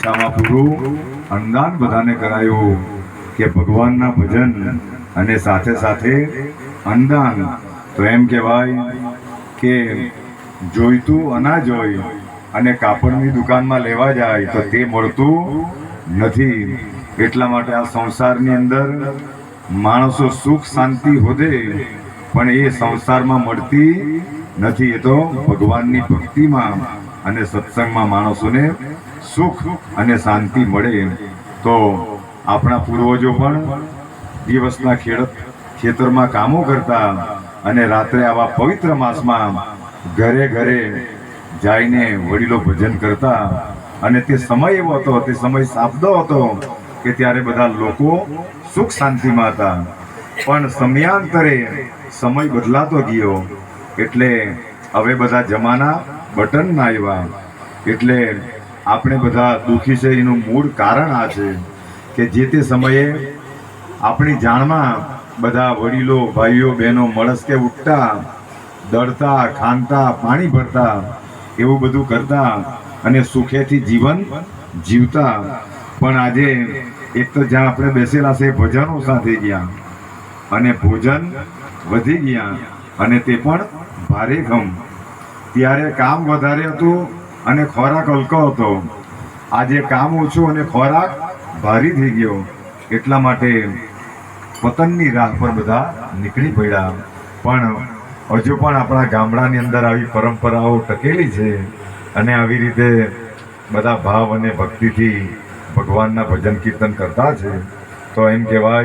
ઓછામાં પૂરું અનુદાન બધાને કરાયું કે ભગવાનના ભજન અને સાથે સાથે અનુદાન તો એમ કહેવાય કે જોઈતું અનાજ હોય અને કાપડની દુકાનમાં લેવા જાય તો તે મળતું નથી. એટલા માટે આ સંસારની અંદર માણસો સુખ શાંતિ હોદે, પણ એ સંસારમાં મળતી નથી. એ તો ભગવાનની ભક્તિમાં અને સત્સંગમાં માણસોને સુખ અને શાંતિ મળે તો આપણા પૂર્વજો પણ દિવસના ખેડ ખેતરમાં કામો કરતા અને રાત્રે આવા પવિત્ર માસમાં ઘરે ઘરે જઈને વડીલો ભજન કરતા અને તે સમય એવો હતો, તે સમય સાપદો હતો કે ત્યારે બધા લોકો સુખ શાંતિમાં હતા. પણ સમયાંતરે સમય બદલાતો ગયો એટલે હવે બધા જમાના બટન ના આવ્યા એટલે આપણે બધા દુઃખી છે, એનું મૂળ કારણ આ છે કે જે તે સમયે આપણી જાણમાં બધા વડીલો, ભાઈઓ, બહેનો મળસ્કે ઉઠતા, દળતા ખાંતા પાણી ભરતા, એવું બધું કરતા અને સુખેથી જીવન જીવતા. પણ આજે એક તો જ્યાં આપણે બેસેલા છે, ભજનો સાથે ગયા અને ભોજન વધી ગયા અને તે પણ ભારે ગમ ત્યારે કામ વધારે હતું અને ખોરાક હલકો હતો. આજે કામ ઓછું અને ખોરાક ભારી થઈ ગયો. એટલા માટે પતનની રાહ પર બધા નીકળી પડ્યા. પણ હજુ પણ આપણા ગામડાની અંદર આવી પરંપરાઓ ટકેલી છે અને આવી રીતે બધા ભાવ અને ભક્તિથી ભગવાનના ભજન કીર્તન કરતા છે. તો એમ કહેવાય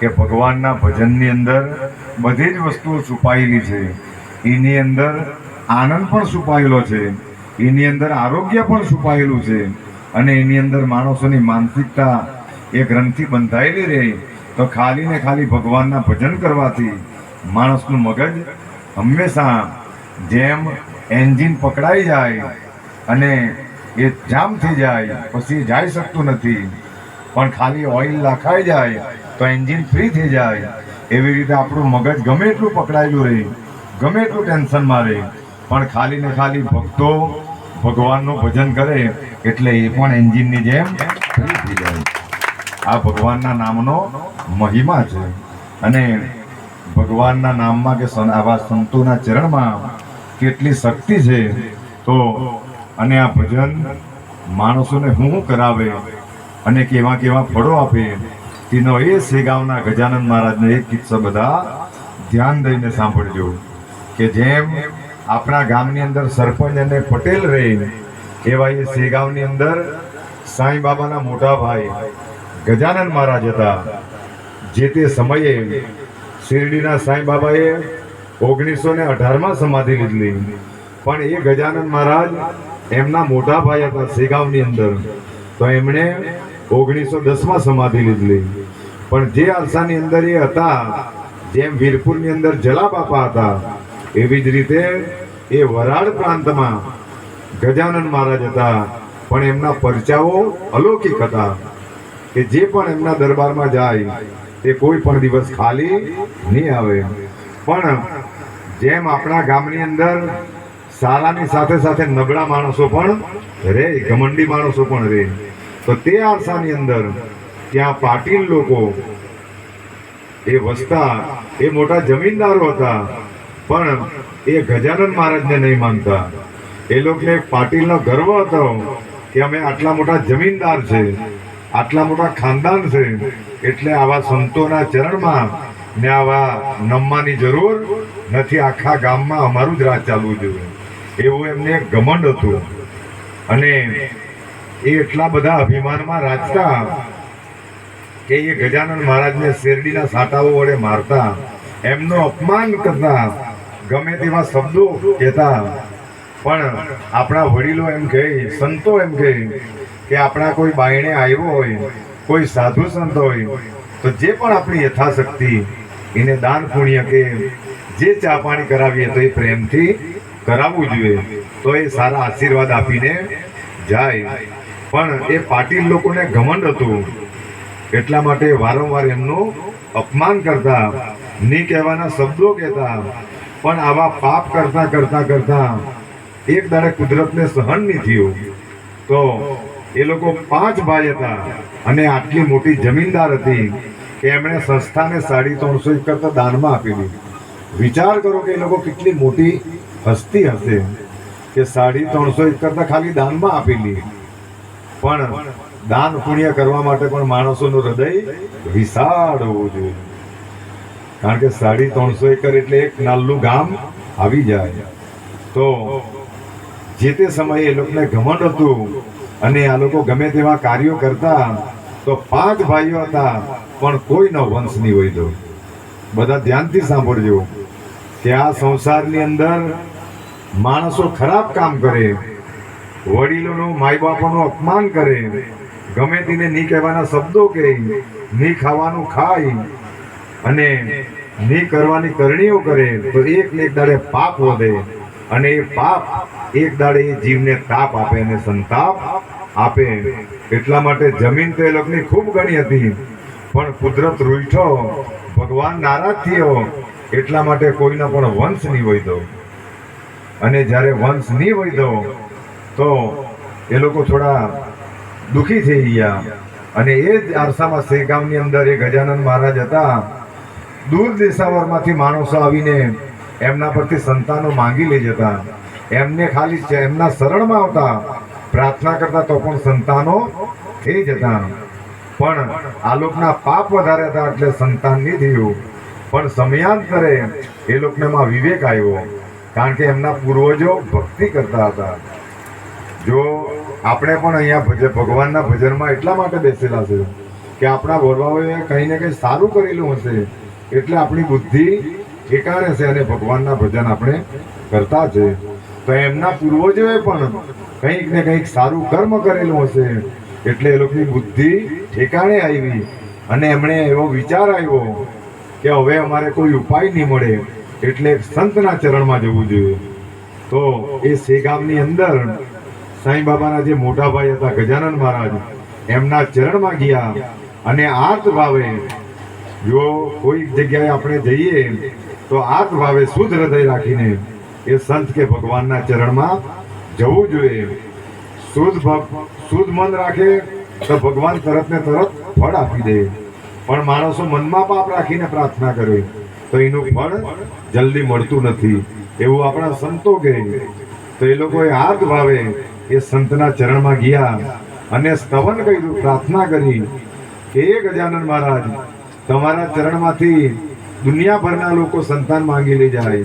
કે ભગવાનના ભજનની અંદર બધી જ વસ્તુઓ છુપાયેલી છે. એની અંદર આનંદ પણ છુપાયેલો છે. એની અંદર આરોગ્ય પણ છુપાયેલું છે અને એની અંદર માણસોની માનસિકતા એ ગ્રંથિ બંધાયેલી રહે. તો ખાલી ને ખાલી ભગવાનના ભજન કરવાથી માણસનું મગજ હંમેશા જેમ એન્જિન પકડાઈ જાય અને એ જામ થઈ જાય, પછી જઈ શકતું નથી. પણ ખાલી ઓઇલ નાખાઈ જાય તો એન્જિન ફ્રી થઈ જાય. એવી રીતે આપણું મગજ ગમે એટલું પકડાયેલું રહે, ગમે એટલું ટેન્શનમાં રહે. પણ ખાલી ને ખાલી ભક્તો ભગવાનનું ભજન કરે એટલે એ પણ એન્જિનની જેમ ફ્રી થઈ જાય. આ ભગવાનના નામનો મહિમા છે. અને ભગવાનના નામમાં કે આવા સંતોના ચરણમાં કેટલી શક્તિ છે, તો અને આ ભજન માણસોને હું કરાવે અને કેવા કેવા ફળો આપે, તેનો એ સેગાવના ગજાનંદ મહારાજને એક કિસ્સો બધા ધ્યાન દઈને સાંભળજો કે જેમ આપણા ગામની અંદર સરપંચ અને પટેલ રહે એવા એ સેગાવની અંદર સાંઈ બાબાના મોટા ભાઈ ગજાનંદ મહારાજ હતા. જે તે સમયે શિરડીના સાંઈ બાબાએ ઓગણીસો ને અઢારમાં સમાધિ લીધેલી. પણ એ ગજાનંદ મહારાજ એમના મોટા ભાઈ હતા સેગાવની અંદર. તો એમણે ઓગણીસો દસમાં સમાધિ લીધેલી. પણ જે આલસાની અંદર એ હતા, જેમ વીરપુરની અંદર જલા બાપા હતા એવી જ રીતે એ વરાળ પ્રાંતમાં ગજાનંદ મહારાજ હતા, પણ એમના પરચાઓ અલૌકિક હતા કે જે પણ એમના દરબારમાં જાય તે કોઈ પણ દિવસ ખાલી નહીં આવે. પણ જેમ આપણા ગામની અંદર સારાની સાથે સાથે નબળા માણસો પણ રહે, ઘમંડી માણસો પણ રહે, તો તે આરસાની અંદર ત્યાં પાટીલ લોકો, એ વસતા, એ મોટા જમીનદારો હતા પણ એ ગજાનંદ મહારાજને નહીં માનતા. એ લોકોને પાટીલનો ગર્વ હતો કે અમે આટલા મોટા જમીનદાર છે, આટલા મોટા ખાનદાન છે, એટલે આવા સંતોના ચરણમાં ને આવા નમવાની જરૂર નથી, આખા ગામમાં અમારું જ રાજ ચાલવું જોઈએ. એવું એમને ઘમંડ હતું. અને એ એટલા બધા અભિમાનમાં રાજતા કે એ ગજાનંદ મહારાજને શેરડીના સાટાઓ વડે મારતા, એમનું અપમાન કરતા ગમે તેવા શબ્દો કહેતા પણ આપણા વડીલો એમ કહે, સંતો એમ કહે કે આપણા કોઈ બાયણે આવ્યો હોય, કોઈ સાધુ સંત હોય, તો જે પણ આપણી યથાશક્તિ, એને દાન પુણ્ય કે જે ચા પાણી કરાવીએ તો એ પ્રેમથી કરાવવું જોઈએ. તો એ સારા આશીર્વાદ આપીને જાય. પણ એ પાટીલ લોકોને ઘમંડ હતું. એટલા માટે વારંવાર એમનું અપમાન કરતા, નહીં કહેવાના શબ્દો કહેતા પણ આવા પાપ કરતા કરતા કરતા એક દાડે કુદરતને સહન નહીં થયું. તો એ લોકો પાંચ ભાઈ હતા અને આટલી મોટી જમીનદાર હતી કે એમણે સંસ્થાને સાડી ત્રણસો એક તો દાનમાં આપેલી વિચાર કરો કે એ લોકો કેટલી મોટી હસ્તી હશે કે સાડી ત્રણસો એક તો ખાલી દાનમાં આપેલી પણ દાન પુણ્ય કરવા માટે પણ માણસોનું હૃદય વિશાળ હોવું જોઈએ. કારણ કે સાડી ત્રણસો એકર એટલે એક નાલ્લું ગામ આવી જાય. તો જે તે સમયે એ લોકોને ઘમંડ હતું અને આ લોકો ગમે તેવા કાર્યો કરતા, તો પાંચ ભાઈઓ હતા, પણ કોઈનો વંશ નહીં હોય તો. બધા ધ્યાનથી સાંભળજો કે આ સંસારની અંદર માણસો ખરાબ કામ કરે, વડીલોનું માય બાપોનું અપમાન કરે, ગમે તેને નહીં કહેવાના શબ્દો કહે, નહીં ખાવાનું ખાય અને ની કરવાની કરણીઓ કરે તો એક ને એક દાડે પાપ વધે. અને એ પાપ એક દાડે એ જીવને તાપ આપે અને સંતાપ આપે. એટલા માટે જમીન તો એ લોકોની ખૂબ ઘણી હતી. પણ કુદરત રૂઠો ભગવાન નારાજ થયો. એટલા માટે કોઈના પણ વંશ નહીં હોય અને જ્યારે વંશ નહીં હોય તો એ લોકો થોડા દુઃખી થઈ ગયા. અને એ જ આરસામાં શેગામની અંદર એ ગજાનંદ મહારાજ હતા. દૂર દેશાવરમાંથી માણસો આવીને એમના પરથી સંતાનો માંગી લઈ જતા, એમને ખાલી એમના શરણમાં આવતા, પ્રાર્થના કરતા તો પણ સંતાનો થઈ જતા. પણ આ લોકના પાપ વધારે હતા એટલે સંતાન નહીં થયું. પણ સમયાંતરે એ લોકોનામાં વિવેક આવ્યો, કારણ કે એમના પૂર્વજો ભક્તિ કરતા હતા. જો આપણે પણ અહીંયા ભજ ભગવાનના ભજનમાં એટલા માટે બેસેલા છે કે આપણા વડવાઓએ કંઈ ને કંઈ સારું કરેલું હશે એટલે આપણી બુદ્ધિ ઠેકાણે છે અને ભગવાનના ભજન આપણે કરતા છે. તો એમના પૂર્વજોએ પણ કંઈક ને કંઈક સારું કર્મ કરેલું હશે. એટલે એ લોકોની બુદ્ધિ ઠેકાણે આવી અને એમણે એવો વિચાર આવ્યો કે હવે અમારે કોઈ ઉપાય નહીં મળે એટલે સંતના ચરણમાં જવું જોઈએ. તો એ શેગામની અંદર સાંઈ બાબાના જે મોટા ભાઈ હતા ગજાનંદ મહારાજ, એમના ચરણમાં ગયા અને આર્ત ભાવે જો કોઈ જગ્યાએ આપણે જઈએ, તો આર્ત ભાવે શુદ્ધ હૃદય રાખીને એ સંત કે ભગવાનના ચરણમાં જવું જોઈએ. શુદ્ધ શુદ્ધ મન રાખે તો ભગવાન તરત ને તરત ફળ આપી દે. પણ માણસો મનમાં પાપ રાખીને પ્રાર્થના કરે, તો એનું ફળ જલ્દી મળતું નથી. એવું આપણા સંતો કહે. તો એ લોકોએ હાથ ભાવે એ સંતના ચરણમાં ગયા અને સ્તવન કર્યું, પ્રાર્થના કરી કે હે ગજાનંદ મહારાજ તમારા ચરણમાંથી દુનિયાભરના લોકો સંતાન માંગી લઈ જાય.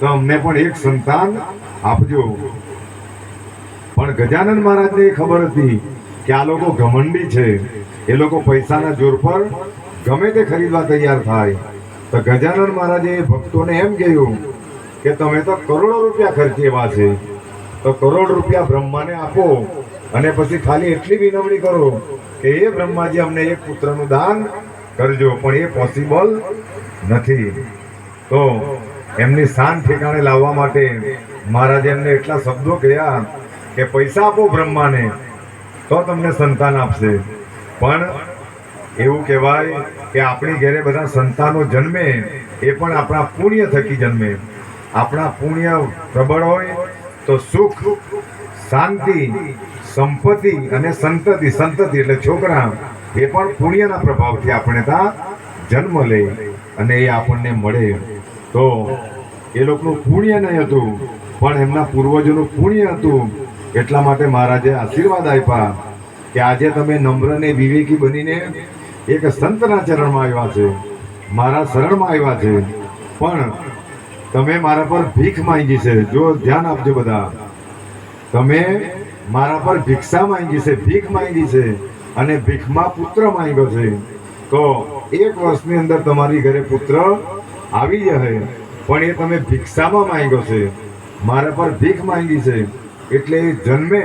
તો અમને પણ એક સંતાન આપજો. પણ ગજાનંદ મહારાજને એ ખબર હતી કે આ લોકો ઘમંડી છે. એ લોકો પૈસાના જોર પર ગમે તે ખરીદવા તૈયાર થાય. તો ગજાનંદ મહારાજે એ ભક્તોને એમ કહ્યું કે તમે તો કરોડો રૂપિયા ખર્ચેવા છે. તો કરોડ રૂપિયા બ્રહ્માને આપો અને પછી ખાલી એટલી વિનવણી કરો કે એ બ્રહ્માજી અમને એક પુત્રનું દાન કરજો, પણ એ પોસિબલ નથી. તો એમની શાન ઠેકાણે લાવવા માટે મહારાજે એમને એટલા શબ્દો કહ્યા કે પૈસા આપો બ્રહ્માને, તો તમને સંતાન આપશે. પણ એવું કહેવાય કે આપણી ઘરે બધા સંતાનો જન્મે, એ પણ આપણા પુણ્ય થકી જન્મે. આપણા પુણ્ય પ્રબળ હોય તો સુખ, શાંતિ, સંપત્તિ અને સંતતિ સંતતિ એટલે છોકરા એ પણ પુણ્યના પ્રભાવથી આપણે ત્યાં જન્મ લે અને એ આપણને મળે. તો એ લોકોનું પુણ્ય નહીં હતું, પણ એમના પૂર્વજોનું પુણ્ય હતું. એટલા માટે મહારાજે આશીર્વાદ આપ્યા કે આજે તમે નમ્ર ને વિવેકી બનીને એક સંતના ચરણમાં આવ્યા છે. મારા શરણમાં આવ્યા છે. પણ તમે મારા પર ભીખ માંગી છે. જો ધ્યાન આપજો બધા. તમે મારા પર ભિક્ષા માંગી છે, ભીખ માંગી છે. અને ભીખમાં પુત્ર માંગ્યો છે. તો એક વર્ષની અંદર તમારી ઘરે પુત્ર આવી જશે પણ એ તમે ભિક્ષામાં માંગ્યો છે. મારા પર ભીખ માંગી છે. એટલે જન્મે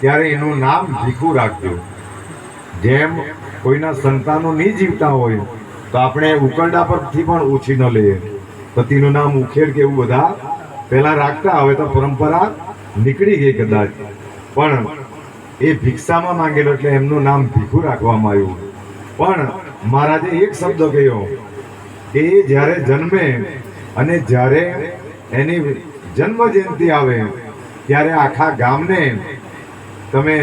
ત્યારે એનું નામ ભીખું રાખજો. જેમ કોઈના સંતાનો નહીં જીવતા હોય, તો આપણે ઉકરડા પરથી પણ ઓછી ન લઈએ. પતિનું નામ ઉખેર કે એવું બધા પહેલાં રાખતા, હવે તો પરંપરા નીકળી ગઈ કદાચ. પણ એ ભિક્ષામાં માંગેલો એટલે એમનું નામ ભીખુ રાખવામાં આવ્યું. પણ મહારાજે એક શબ્દ કહ્યો કે એ જ્યારે જન્મે અને જ્યારે એની જન્મ જયંતિ આવે, ત્યારે આખા ગામને તમે